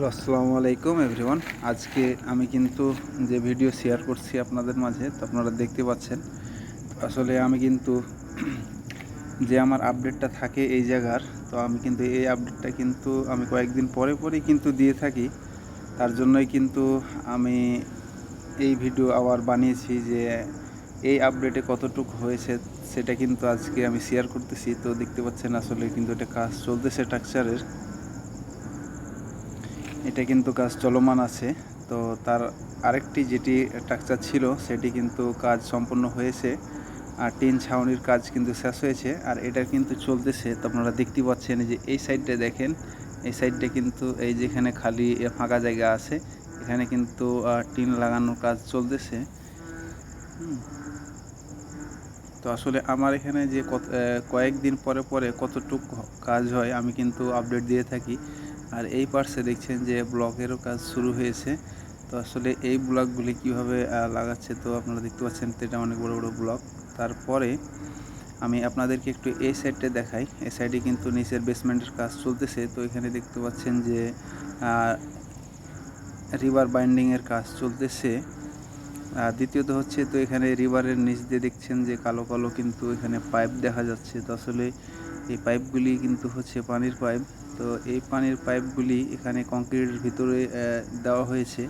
Hello, আসসালামু আলাইকুম everyone. আজকে আমি কিন্তু যে ভিডিও শেয়ার করছি আপনাদের মাঝে, তো আপনারা দেখতে পাচ্ছেন। আসলে আমি কিন্তু যে আমার আপডেটটা থাকে এই জায়গার, তো আমি কিন্তু এই আপডেটটা কিন্তু আমি কয়েকদিন পরে পরেই কিন্তু দিয়ে থাকি। তার জন্যই কিন্তু আমি এই ভিডিও আবার বানিয়েছি যে এই আপডেটে কতটুকু হয়েছে সেটা কিন্তু আজকে আমি শেয়ার করতেছি। তো দেখতে পাচ্ছেন আসলে কিন্তু এটা কাজ চলতেছে টাকচারের এটা কিন্তু কাজ চলমান আছে। তো তার আরেকটি যেটি স্ট্রাকচার ছিল, সেটি কিন্তু কাজ সম্পন্ন হয়েছে। আর টিন ছাউনির কাজ কিন্তু শেষ হয়েছে। আর এটা কিন্তু চলতেছে। তো আপনারা দেখতে পাচ্ছেন যে এই সাইডটা দেখেন। এই সাইডটা কিন্তু এই যেখানে খালি ফাঁকা জায়গা আছে। এখানে কিন্তু টিন লাগানোর কাজ চলতেছে। তো আসলে আমার এখানে যে কয়েকদিন পরে পরে কতটুকু কাজ হয় আমি কিন্তু আপডেট দিয়ে থাকি। আর এই পার্শ্বে দেখছেন যে ব্লকেরও কাজ শুরু হয়েছে। তো আসলে এই ব্লকগুলি কীভাবে লাগাচ্ছে তো আপনারা দেখতে পাচ্ছেন, তো এটা অনেক বড় বড় ব্লক তারপরে আমি আপনাদেরকে একটু এই সাইডটা দেখাই। এই সাইডে কিন্তু নিচের বেসমেন্টের কাজ চলতেছে। তো এখানে দেখতে পাচ্ছেন যে রিভার বাইন্ডিংয়ের কাজ চলতেছে। আর দ্বিতীয়ত হচ্ছে তো এখানে রিভারের নিচ দিয়ে দেখছেন যে কালো কালো কিন্তু এখানে পাইপ দেখা যাচ্ছে। তো আসলে এই পাইপগুলি কিন্তু হচ্ছে পানির পাইপ তো এই পানির পাইপগুলি এখানে কংক্রিটের ভিতরে দেওয়া হয়েছে।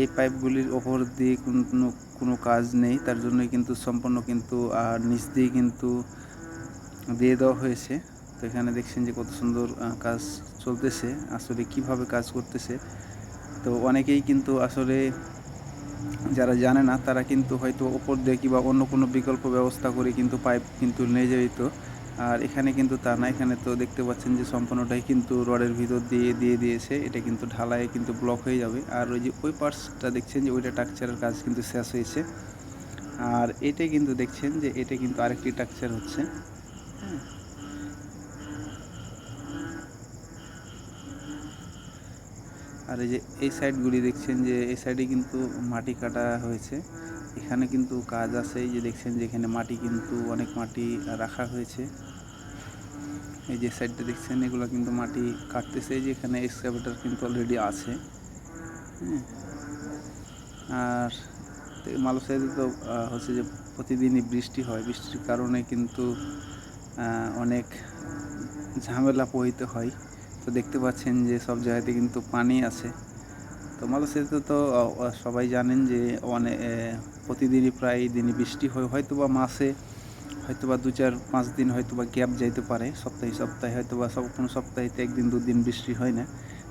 এই পাইপগুলির ওপর দিয়ে কোনো কোনো কাজ নেই। তার জন্যই কিন্তু সম্পূর্ণ কিন্তু আর নিচ দিয়ে কিন্তু দিয়ে দেওয়া হয়েছে। তো এখানে দেখছেন যে কত সুন্দর কাজ চলতেছে। আসলে কীভাবে কাজ করতেছে? তো অনেকেই কিন্তু আসলে যারা জানে না, তারা কিন্তু হয়তো ওপর দিয়ে কিংবা অন্য কোনো বিকল্প ব্যবস্থা করে কিন্তু পাইপ কিন্তু নিয়ে যেত। আর এখানে কিন্তু তা না, এখানে তো দেখতে পাচ্ছেন যে সম্পূর্ণটাই কিন্তু রডের ভিতর দিয়ে দিয়ে দিয়েছে। এটা কিন্তু ঢালাই কিন্তু ব্লক হয়ে যাবে। আর ওই যে ওই পার্টসটা দেখছেন যে ওইটা টাকচারের কাজ কিন্তু শেষ হয়েছে। আর এটা কিন্তু দেখছেন যে এটা কিন্তু আরেকটি টাকচার হচ্ছে। হ্যাঁ। আর এই যে এই সাইডগুলি দেখছেন যে এই সাইডে কিন্তু মাটি কাটা হয়েছে। এখানে কিন্তু কাজ আছে, এই যে দেখছেন যে এখানে মাটি কিন্তু অনেক মাটি রাখা হয়েছে। এই যে সাইডটা দেখছেন, এগুলো কিন্তু মাটি কাটতেছে যে এখানে এক্সকাভেটার কিন্তু অলরেডি আছে। হ্যাঁ। আর মালু সাইডে তো হচ্ছে যে প্রতিদিনই বৃষ্টি হয়, বৃষ্টির কারণে কিন্তু অনেক ঝামেলা পোহিতে হয়। তো দেখতে পাচ্ছেন যে সব জায়গাতে কিন্তু পানি আছে। তো মালয়েশিয়াতে তো সবাই জানেন যে অনেক প্রতিদিনই প্রায় দিনই বৃষ্টি হয় হয়তো বা মাসে হয়তো বা দু চার, পাঁচ দিন হয়তো বা গ্যাপ যাইতে পারে, সপ্তাহে সপ্তাহে হয়তো বা সব, কোনো সপ্তাহেতে একদিন, দুদিন বৃষ্টি হয় না।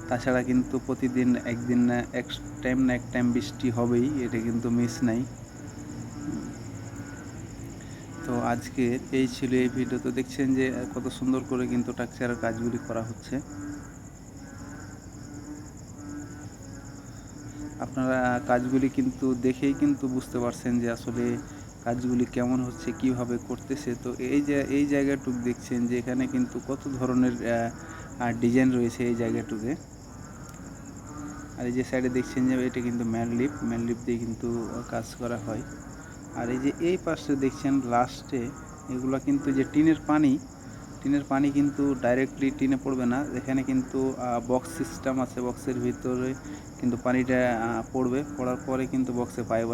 তাছাড়া কিন্তু প্রতিদিন একদিন না, এক টাইম না এক টাইম বৃষ্টি হবেই, এটা কিন্তু মিস নাই। তো আজকে এই ছিল এই ভিডিও তো দেখছেন যে কত সুন্দর করে কিন্তু টাকচারের কাজগুলি করা হচ্ছে। আপনারা কাজগুলি কিন্তু দেখেই কিন্তু বুঝতে পারছেন যে আসলে কাজগুলি কেমন হচ্ছে, কীভাবে করতেছে। তো এই যে, এই জায়গাটুক দেখছেন যে, এখানে কিন্তু কত ধরনের ডিজাইন রয়েছে এই জায়গাটুকে। আর এই যে সাইডে দেখছেন যে, এটা কিন্তু ম্যানলিপ ম্যানলিপ দিয়ে কিন্তু কাজ করা হয়। আর এই যে এই পাশে দেখছেন লাস্টে এগুলো কিন্তু যে টিনের পানি টিনের পানি কিন্তু ডাইরেক্টলি টিনে পড়বে না। এখানে কিন্তু বক্স সিস্টেম আছে বক্সের ভিতরে কিন্তু পানিটা পড়বে। পড়ার পরে কিন্তু বক্সে পাইপ